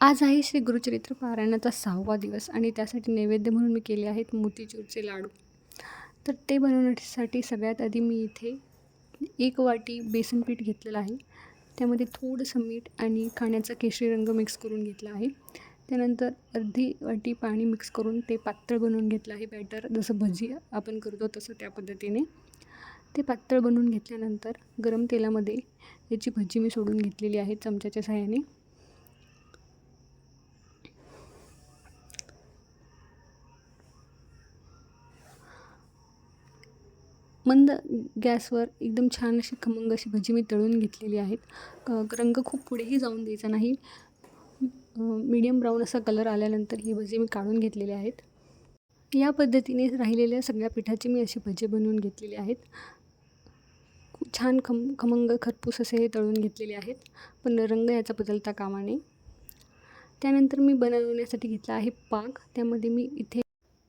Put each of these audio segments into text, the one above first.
आज आहे श्री गुरुचरित्र पारायणाचा सहावा दिवस आणि त्यासाठी नैवेद्य म्हणून मी केले आहेत मोतीचूरचे लाडू. तर ते बनवण्यासाठी सगळ्यात आधी मी इथे एक वाटी बेसन पीठ घेतलेलं आहे. त्यामध्ये थोडंसं मीठ आणि खाण्याचा केशरी रंग मिक्स करून घेतला आहे. त्यानंतर अर्धी वाटी पाणी मिक्स करून ते पातळ बनवून घेतलं आहे बॅटर जसं भजी आपण करतो तसं त्या पद्धतीने. ते पातळ बनवून घेतल्यानंतर गरम तेलामध्ये याची भजी मी सोडून घेतलेली आहे चमच्याच्या सहाय्याने. मंद गॅसवर एकदम छान अशी खमंग अशी भजी मी तळून घेतलेली आहेत. क रंग खूप पुढेही जाऊन द्यायचा नाही. मीडियम ब्राऊन असा कलर आल्यानंतर ही भजी मी काढून घेतलेली आहेत. या पद्धतीने राहिलेल्या सगळ्या पिठाची मी अशी भजी बनवून घेतलेली आहेत. खूप छान खम खमंग खरपूस असे हे तळून घेतलेले आहेत. पण रंग याचा बदलता कामा नये. त्यानंतर मी बनवण्यासाठी घेतला आहे पाक. त्यामध्ये मी इथे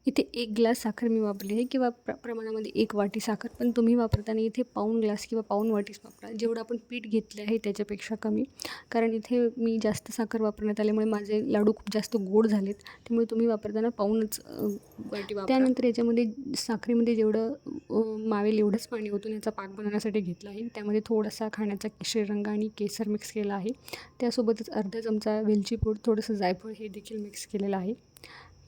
इथे एक ग्लास साखर मी वापरली आहे किंवा प्र प्रमाणामध्ये एक वाटी साखर पण तुम्ही वापरताना इथे पाऊण ग्लास किंवा पाऊण वाटीच वापरा. जेवढं आपण पीठ घेतले आहे त्याच्यापेक्षा कमी. कारण इथे मी जास्त साखर वापरण्यात आल्यामुळे माझे लाडू खूप जास्त गोड झालेत. त्यामुळे तुम्ही वापरताना पाऊणच वाटी वापरा. त्यानंतर याच्यामध्ये साखरेमध्ये जेवढं मावेल एवढंच पाणी ओतून याचा पाक बनवण्यासाठी घेतला आहे. त्यामध्ये थोडासा खाण्याचा केशरी रंग आणि केसर मिक्स केला आहे. त्यासोबतच अर्धा चमचा वेलची पूड थोडंसं जायफळ हे देखील मिक्स केलेलं आहे.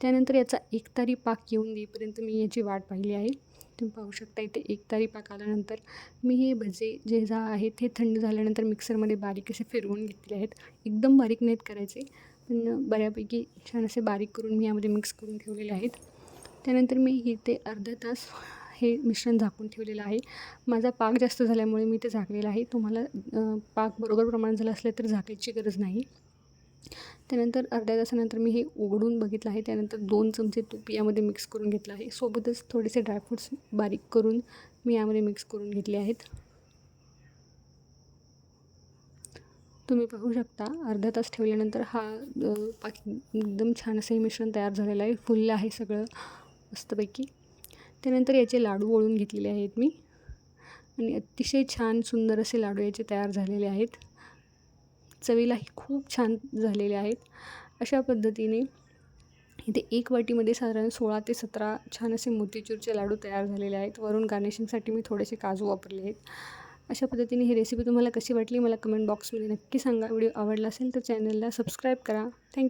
त्यानंतर याचा एक तारी पाक येऊन देईपर्यंत मी याची वाट पाहिली आहे. तुम्ही पाहू शकता इथे एक तारी पाक आल्यानंतर मी हे भजे जे जा आहेत हे थंड झाल्यानंतर मिक्सरमध्ये बारीक असे फिरवून घेतले आहेत. एकदम बारीक नाहीत करायचे पण बऱ्यापैकी छान असे बारीक करून मी यामध्ये मिक्स करून ठेवलेले आहेत. त्यानंतर मी इथे अर्धा तास हे मिश्रण झाकून ठेवलेलं आहे. माझा पाक जास्त झाल्यामुळे मी ते झाकलेलं आहे. तुम्हाला पाक बरोबर प्रमाण झालं असलं तर झाकायची गरज नाही. त्यानंतर अर्ध्या तासानंतर मी हे उघडून बघितलं आहे. त्यानंतर दोन चमचे तूप यामध्ये मिक्स करून घेतलं आहे. सोबतच थोडेसे ड्रायफ्रूट्स बारीक करून मी यामध्ये मिक्स करून घेतले आहेत. तुम्ही पाहू शकता अर्धा तास ठेवल्यानंतर हा पाकी एकदम छान असं हे मिश्रण तयार झालेलं आहे. फुललं आहे सगळं मस्तपैकी. त्यानंतर याचे लाडू वळून घेतलेले आहेत मी. आणि अतिशय छान सुंदर असे लाडू याचे तयार झालेले आहेत. चवीलाही खूप छान झालेले आहेत. अशा पद्धतीने इथे एक वाटीमध्ये साधारण सोळा ते सतरा छान असे मोतीचूरचे लाडू तयार झालेले आहेत. वरून गार्निशिंगसाठी मी थोडेसे काजू वापरले आहेत. अशा पद्धतीने ही रेसिपी तुम्हाला कशी वाटली मला कमेंट बॉक्समध्ये नक्की सांगा. व्हिडिओ आवडला असेल तर चॅनलला सबस्क्राईब करा. थँक्यू